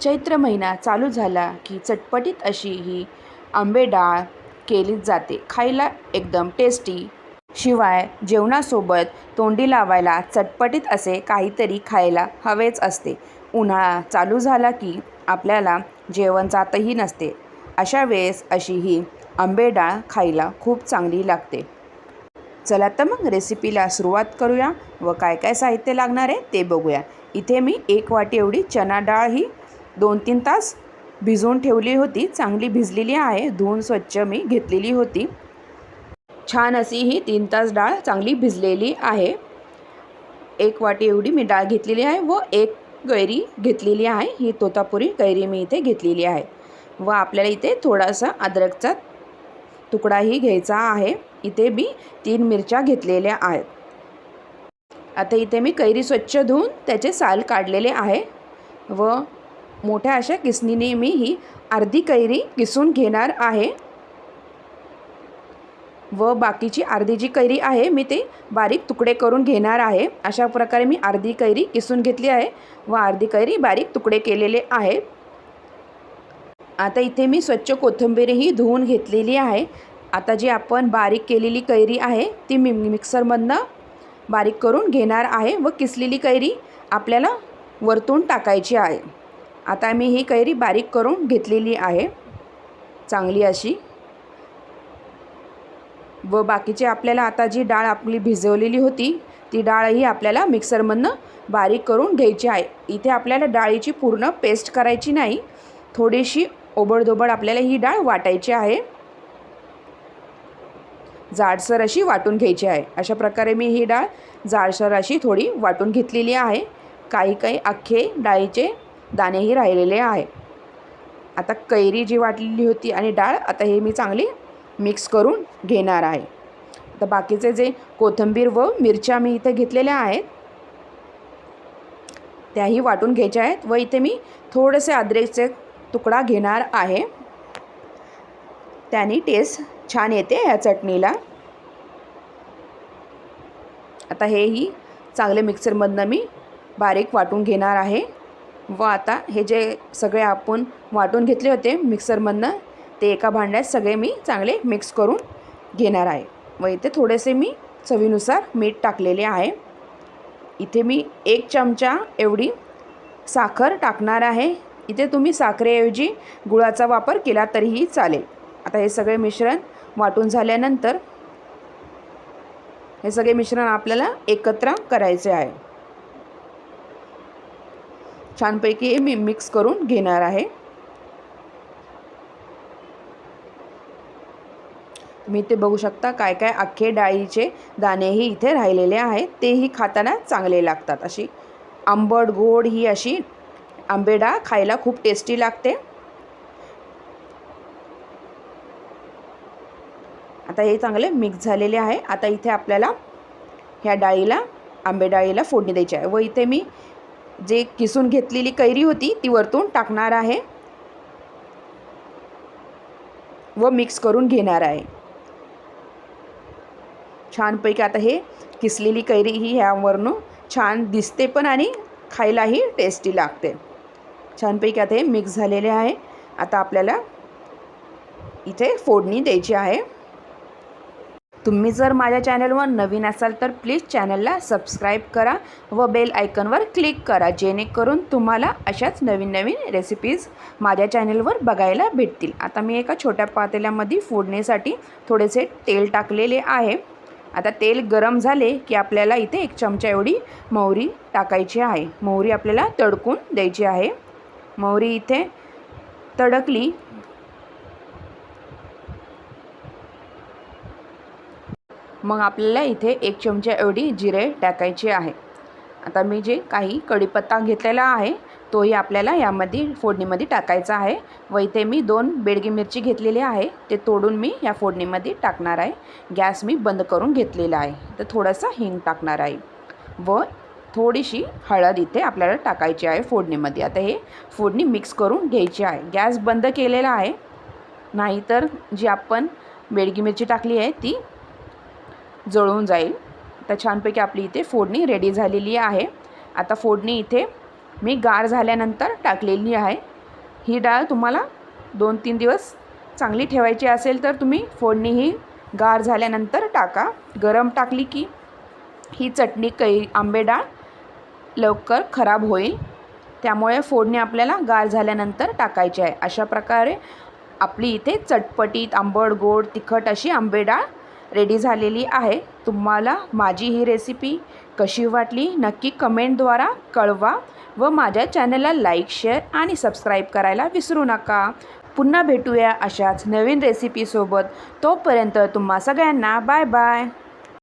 चैत्र महिना चालू झाला की चटपटीत अशी ही आंबे डाळ केलीच जाते. खायला एकदम टेस्टी शिवाय जेवणासोबत तोंडी लावायला चटपटीत असे काहीतरी खायला हवेच असते. उन्हाळा चालू झाला की आपल्याला जेवण जातही नसते. अशा वेळेस अशी ही आंबे डाळ खायला खूप चांगली लागते. चला तर मग रेसिपीला सुरुवात करूया व काय काय साहित्य लागणार आहे ते बघूया. इथे मी एक वाटी एवढी चना डाळ ही दोन तीन तास भिजवून ठेवली होती. चांगली भिजलेली आहे. धुवून स्वच्छ मी घेतलेली होती. छान अशी ही तीन तास डाळ चांगली भिजलेली आहे. एक वाटी एवढी मी डाळ घेतलेली आहे व एक गैरी घेतलेली आहे. ही तोतापुरी कैरी मी इथे घेतलेली आहे. व आपल्याला इथे थोडासा अद्रकचा तुकडाही घ्यायचा आहे. इथे मी तीन मिरच्या घेतलेल्या आहेत. आता इथे मी कैरी स्वच्छ धुवून त्याचे साल काढलेले आहे. व मोठ्या अशा किसनीने मी ही अर्धी कैरी किसून घेणार आहे. व बाकीची अर्धी जी कैरी आहे मी ते बारीक तुकडे करून घेणार आहे. अशा प्रकारे मी अर्धी कैरी किसून घेतली आहे व अर्धी कैरी बारीक तुकडे केलेले आहे. आता इथे मी स्वच्छ कोथिंबीरही धुवून घेतलेली आहे. आता जी आपण बारीक केलेली कैरी आहे ती मी मिक्सरमधनं बारीक करून घेणार आहे व किसलेली कैरी आपल्याला वरतून टाकायची आहे. आता मी ही कैरी बारीक करून घेतलेली आहे. चांगली अशी. व बाकीची आपल्याला आता जी डाळ आपली भिजवलेली होती ती डाळही आपल्याला मिक्सरमधनं बारीक करून घ्यायची आहे. इथे आपल्याला डाळीची पूर्ण पेस्ट करायची नाही. थोडीशी ओबडधोबड आपल्याला ही डाळ वाटायची आहे. जाडसर अशी वाटून घ्यायची आहे. अशा प्रकारे मी ही डाळ जाडसर अशी थोडी वाटून घेतलेली आहे. काही काही अख्खे डाळीचे दाणेही राहिलेले आहे. आता कैरी जी वाटलेली होती आणि डाळ आता हे मी चांगली मिक्स करून घेणार आहे. आता बाकीचे जे कोथिंबीर व मिरच्या मी इथे घेतलेल्या आहेत त्याही वाटून घ्यायच्या आहेत व इथे मी थोडेसे अद्रेकचे तुकडा घेणार आहे. त्याने टेस्ट छान येते ह्या चटणीला. आता हेही चांगले मिक्सरमधनं मी बारीक वाटून घेणार आहे. व आता हे जे सगळे आपण वाटून घेतले होते मिक्सरमधनं ते एका भांड्यात सगळे मी चांगले मिक्स करून घेणार आहे. व इथे थोडेसे मी चवीनुसार मीठ टाकलेले आहे. इथे मी एक चमचा एवढी साखर टाकणार आहे. इथे तुम्ही साखरेऐवजी गुळाचा वापर केला तरीही चालेल. आता हे सगळे मिश्रण वाटून झाल्यानंतर हे सगळे मिश्रण आपल्याला एकत्र करायचे आहे. छानपैकी हे मी मिक्स करून घेणार आहे. तुम्ही इथे बघू शकता काय काय अख्खे डाळीचे दाणेही इथे राहिलेले आहेत. तेही खाताना चांगले लागतात. अशी आंबट गोड ही अशी आंबे डाळ खायला खूप टेस्टी लागते. आता हे चांगले मिक्स झालेले आहे. आता इथे आपल्याला ह्या डाळीला आंबे डाळीला फोडणी द्यायची आहे. व इथे मी जे किसून घेतलेली कैरी होती ती वरतून टाकणार आहे व मिक्स करून घेणार आहे. छानपैकी आता हे किसलेली कैरी ही ह्यावरनं छान दिसते पण आणि खायलाही टेस्टी लागते. छानपैकी आता हे मिक्स झालेले आहे. आता आपल्याला इथे फोडणी द्यायची आहे. तुम्ही जर माझ्या चॅनलवर नवीन असाल तर प्लीज चॅनलला सबस्क्राईब करा व बेल आयकनवर क्लिक करा जेणेकरून तुम्हाला अशाच नवीन नवीन रेसिपीज माझ्या चॅनलवर बघायला भेटतील. आता मी एका छोट्या पातेल्यामध्ये फोडणीसाठी थोडेसे तेल टाकलेले आहे. आता तेल गरम झाले की आपल्याला इथे एक चमचा एवढी मोहरी टाकायची आहे. मोहरी आपल्याला तडकून द्यायची आहे. मोहरी इथे तडकली मग आपल्याला इथे एक चमचा एवढी जिरे टाकायची आहे. आता मी जे काही कढीपत्ता घेतलेला आहे तोही आपल्याला यामध्ये फोडणीमध्ये टाकायचा आहे. व इथे मी दोन बेडगी मिरची घेतलेली आहे ते तोडून मी या फोडणीमध्ये टाकणार आहे. गॅस मी बंद करून घेतलेला आहे. तर थोडासा हिंग टाकणार आहे. व थोडीशी हळद इथे आपल्याला टाकायची आहे फोडणीमध्ये. आता हे फोडणी मिक्स करून घ्यायची आहे. गॅस बंद केलेला आहे. नाहीतर जी आपण बेडगी मिरची टाकली आहे ती जळून जाईल. तर छानपैकी आपली इथे फोडणी रेडी झालेली आहे. आता फोडणी इथे मी गार झाल्यानंतर टाकलेली आहे. ही डाळ तुम्हाला दोन तीन दिवस चांगली ठेवायची असेल तर तुम्ही फोडणी ही गार झाल्यानंतर टाका. गरम टाकली की ही चटणी कै आंबे डाळ लवकर खराब होईल. त्यामुळे फोडणी आपल्याला गार झाल्यानंतर टाकायची आहे. अशा प्रकारे आपली इथे चटपटीत आंबट गोड तिखट अशी आंबे डाळ रेडी झालेली आहे. तुम्हाला माझी ही रेसिपी कशी वाटली नक्की कमेंटद्वारा कळवा व माझ्या चॅनलला लाईक शेअर आणि सबस्क्राईब करायला विसरू नका. पुन्हा भेटूया अशाच नवीन रेसिपीसोबत तोपर्यंत तुम्हा सगळ्यांना बाय बाय